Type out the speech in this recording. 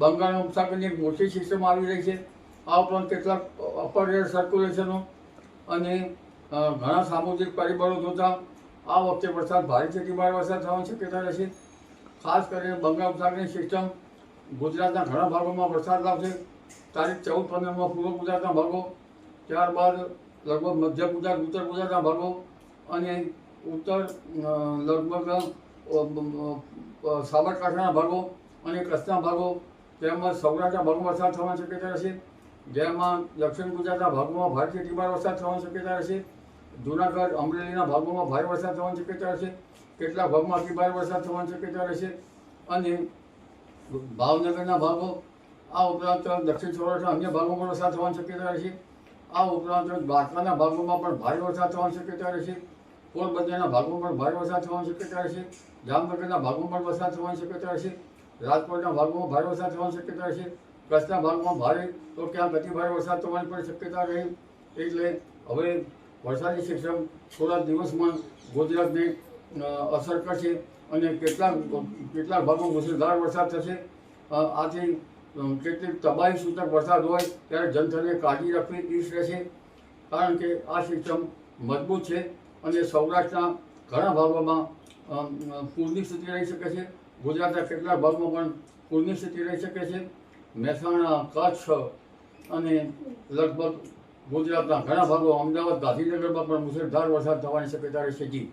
બંગાળના ઉપસાગરની એક મોટી સિસ્ટમ આવી રહી છે. આ ઉપરાંત કેટલાક અપર એર સર્ક્યુલેશનો અને ઘણા સામુદ્રિક પરિબળો જોતા આ વખતે વરસાદ ભારેથી અતિભારે વરસાદ થવાની શક્યતા રહેશે. ખાસ કરીને બંગાળ ઉપસાગરની સિસ્ટમ ગુજરાતના ઘણા ભાગોમાં વરસાદ લાવશે. તારીખ ચૌદ પંદરમાં પૂર્વ ગુજરાતના ભાગો, ત્યારબાદ લગભગ મધ્ય ગુજરાત, ઉત્તર ગુજરાતના ભાગો અને ઉત્તર લગભગ સાબરકાંઠાના ભાગો અને કચ્છના ભાગો તેમજ સૌરાષ્ટ્રના ભાગમાં વરસાદ થવાની શક્યતા રહેશે. જેમાં દક્ષિણ ગુજરાતના ભાગોમાં ભારેથી અતિભારે વરસાદ થવાની શક્યતા રહેશે. જૂનાગઢ, અમરેલીના ભાગોમાં ભારે વરસાદ થવાની શક્યતા રહેશે. કેટલાક ભાગમાં અતિભારે વરસાદ થવાની શક્યતા રહેશે. અને ભાવનગરના ભાગો, આ ઉપરાંત દક્ષિણ સૌરાષ્ટ્રના અન્ય ભાગોમાં વરસાદ થવાની શક્યતા રહેશે. આ ઉપરાંત દ્વારકાના ભાગોમાં પણ ભારે વરસાદ થવાની શક્યતા રહેશે. પોરબંદરના ભાગોમાં પણ ભારે વરસાદ થવાની શક્યતા રહેશે. જામનગરના ભાગોમાં પણ વરસાદ થવાની શક્યતા રહેશે. રાજકોટના ભાગમાં ભારે વરસાદ થવાની શક્યતા છે. કચ્છના ભાગમાં ભારે તો ક્યાં અતિ ભારે વરસાદ થવાની પણ શક્યતા રહી. એટલે હવે વરસાદી સિસ્ટમ થોડા દિવસમાં ગુજરાતને અસર કરશે અને કેટલાક કેટલાક ભાગમાં મુસળધાર વરસાદ થશે. આથી કેટલીક તબાહી સૂચક વરસાદ હોય ત્યારે જનતાને કાળજી રાખવી ઈશ રહેશે. કારણ કે આ સિસ્ટમ મજબૂત છે અને સૌરાષ્ટ્રના ઘણા ભાગોમાં પૂરની સ્થિતિ રહી શકે છે. ગુજરાતના કેટલાક ભાગમાં પણ પૂરની સ્થિતિ રહી શકે છે. મહેસાણા, કચ્છ અને લગભગ ગુજરાતના ઘણા ભાગો અમદાવાદ, ગાંધીનગરમાં પણ મુશળધાર વરસાદ થવાની શક્યતા રહેશે જી.